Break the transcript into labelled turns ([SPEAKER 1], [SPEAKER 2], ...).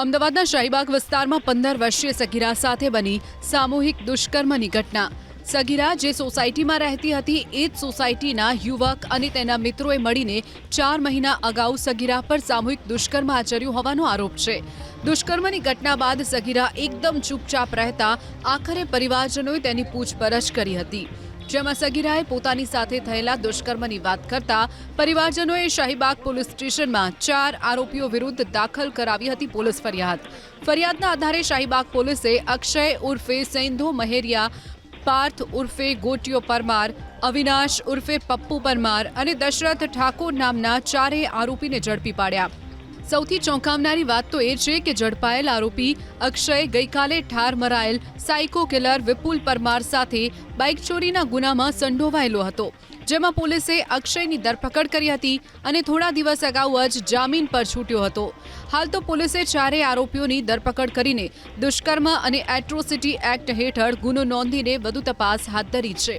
[SPEAKER 1] અમદાવાદના શાહીબાગ વિસ્તારમાં પંદર વર્ષીય સગીરા સાથે બની સામૂહિક દુષ્કર્મની ઘટના. સગીરા જે સોસાયટીમાં રહેતી હતી, એ જ સોસાયટીના યુવક અને તેના મિત્રોએ મળીને ચાર મહિના અગાઉ સગીરા પર સામૂહિક દુષ્કર્મ આચર્યું હોવાનો આરોપ છે. દુષ્કર્મની ઘટના બાદ સગીરા એકદમ ચૂપચાપ રહેતા આખરે પરિવારજનોએ તેની પૂછપરછ કરી હતી. જેમાં સગીરાએ પોતાની સાથે થયેલા દુષ્કર્મની વાત કરતા પરિવારજનોએ શાહીબાગ પોલીસ સ્ટેશનમાં ચાર આરોપીઓ વિરુદ્ધ દાખલ કરાવી હતી પોલીસ ફરિયાદ. ફરિયાદના આધારે શાહીબાગ પોલીસે અક્ષય ઉર્ફે સૈંધો મહેરિયા, પાર્થ ઉર્ફે ગોટિયો પરમાર, અવિનાશ ઉર્ફે પપ્પુ પરમાર અને દશરથ ઠાકોર નામના ચારેય આરોપીને ઝડપી પાડ્યા. સૌથી ચોંકાવનારી વાત તો એ છે કે ઝડપાયેલ આરોપી અક્ષય ગઈકાલે ઠાર મરાયેલ સાયકો કિલર વિપુલ પરમાર સાથે બાઇક ચોરીના ગુનામાં સંડોવાયેલો હતો, જેમાં પોલીસે અક્ષયની ધરપકડ કરી હતી અને થોડા દિવસ અગાઉ જ જામીન પર છૂટ્યો હતો. હાલ તો પોલીસે ચારેય આરોપીઓની ધરપકડ કરીને દુષ્કર્મ અને એટ્રોસિટી એક્ટ હેઠળ ગુનો નોંધીને વધુ તપાસ હાથ ધરી છે.